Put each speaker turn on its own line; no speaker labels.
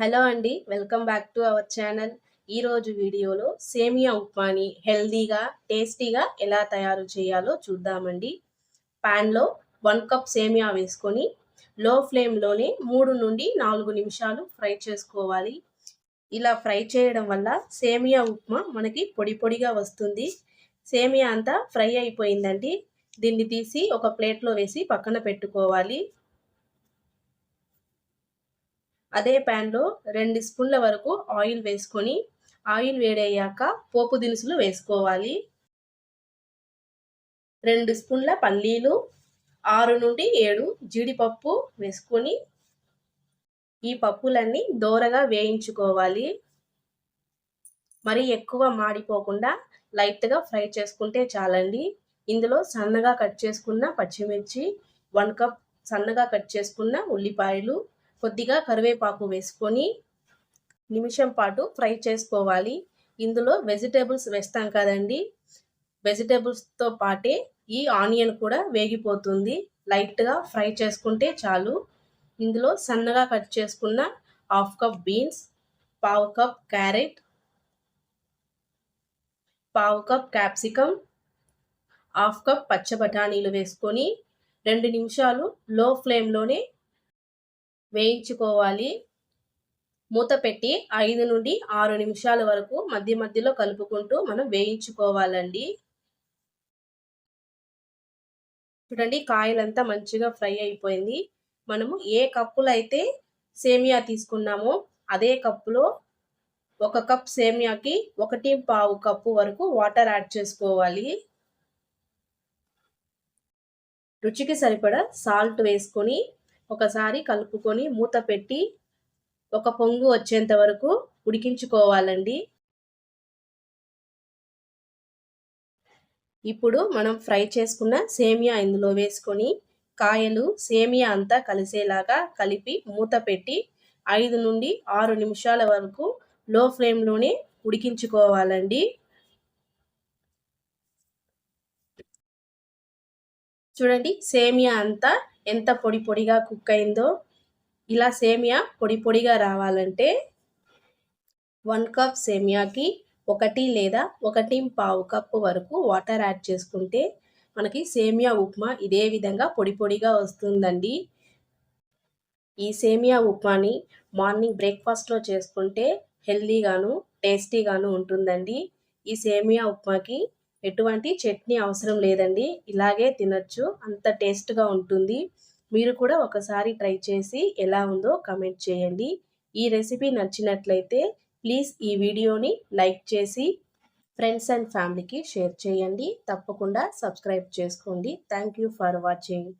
Hello అండి welcome back to our channel. ఈరోజు వీడియోలో సేమియా ఉప్మాని హెల్దీగా టేస్టీగా ఎలా తయారు చేయాలో చూద్దామండి. ప్యాన్లో వన్ కప్ సేమియా వేసుకొని లో ఫ్లేమ్లోనే మూడు నుండి నాలుగు నిమిషాలు ఫ్రై చేసుకోవాలి. ఇలా ఫ్రై చేయడం వల్ల సేమియా ఉప్మా మనకి పొడి పొడిగా వస్తుంది. సేమియా అంతా ఫ్రై అయిపోయిందండి. దీన్ని తీసి ఒక ప్లేట్లో వేసి పక్కన పెట్టుకోవాలి. అదే ప్యాన్లో రెండు స్పూన్ల వరకు ఆయిల్ వేసుకొని ఆయిల్ వేడయ్యాక పోపు దినుసులు వేసుకోవాలి. రెండు స్పూన్ల పల్లీలు ఆరు నుండి ఏడు జీడిపప్పు వేసుకొని ఈ పప్పులన్నీ దోరగా వేయించుకోవాలి. మరి ఎక్కువ మాడిపోకుండా లైట్గా ఫ్రై చేసుకుంటే చాలండి. ఇందులో సన్నగా కట్ చేసుకున్న పచ్చిమిర్చి వన్ కప్ సన్నగా కట్ చేసుకున్న ఉల్లిపాయలు కొద్దిగా కరివేపాకు వేసుకొని నిమిషం పాటు ఫ్రై చేసుకోవాలి. ఇందులో వెజిటేబుల్స్ వేస్తాం కదండి. వెజిటేబుల్స్తో పాటే ఈ ఆనియన్ కూడా వేగిపోతుంది. లైట్గా ఫ్రై చేసుకుంటే చాలు. ఇందులో సన్నగా కట్ చేసుకున్న హాఫ్ కప్ బీన్స్ పావు కప్ క్యారెట్ పావు కప్ క్యాప్సికమ్ హాఫ్ కప్ పచ్చ బఠానీలు వేసుకొని రెండు నిమిషాలు లో ఫ్లేమ్లోనే వేయించుకోవాలి. మూత పెట్టి ఐదు నుండి ఆరు నిమిషాల వరకు మధ్య మధ్యలో కలుపుకుంటూ మనం వేయించుకోవాలండి. చూడండి కాయలంతా మంచిగా ఫ్రై అయిపోయింది. మనము ఏ కప్పులో అయితే సేమియా తీసుకున్నామో అదే కప్పులో ఒక కప్ సేమియాకి ఒకటి పావు కప్పు వరకు వాటర్ యాడ్ చేసుకోవాలి. రుచికి సరిపడా సాల్ట్ వేసుకొని ఒకసారి కలుపుకొని మూత పెట్టి ఒక పొంగు వచ్చేంత వరకు ఉడికించుకోవాలండి. ఇప్పుడు మనం ఫ్రై చేసుకున్న సేమియా ఇందులో వేసుకొని కాయలు సేమియా అంతా కలిసేలాగా కలిపి మూత పెట్టి ఐదు నుండి ఆరు నిమిషాల వరకు లో ఫ్లేమ్లోనే ఉడికించుకోవాలండి. చూడండి సేమియా అంతా ఎంత పొడి పొడిగా కుక్ అయిందో ఇలా సేమియా పొడి పొడిగా రావాలంటే వన్ కప్ సేమియాకి ఒకటి లేదా ఒకటి పావు కప్పు వరకు వాటర్ యాడ్ చేసుకుంటే మనకి సేమియా ఉప్మా ఇదే విధంగా పొడి పొడిగా వస్తుందండి. ఈ సేమియా ఉప్మాని మార్నింగ్ బ్రేక్ఫాస్ట్లో చేసుకుంటే హెల్దీగాను టేస్టీగాను ఉంటుందండి. ఈ సేమియా ఉప్మాకి ఎటువంటి చట్నీ అవసరం లేదండి. ఇలాగే తినచ్చు. అంత టేస్ట్గా ఉంటుంది. మీరు కూడా ఒకసారి ట్రై చేసి ఎలా ఉందో కమెంట్ చేయండి. ఈ రెసిపీ నచ్చినట్లయితే ప్లీజ్ ఈ వీడియోని లైక్ చేసి ఫ్రెండ్స్ అండ్ ఫ్యామిలీకి షేర్ చేయండి. తప్పకుండా సబ్స్క్రైబ్ చేసుకోండి. Thank you for watching.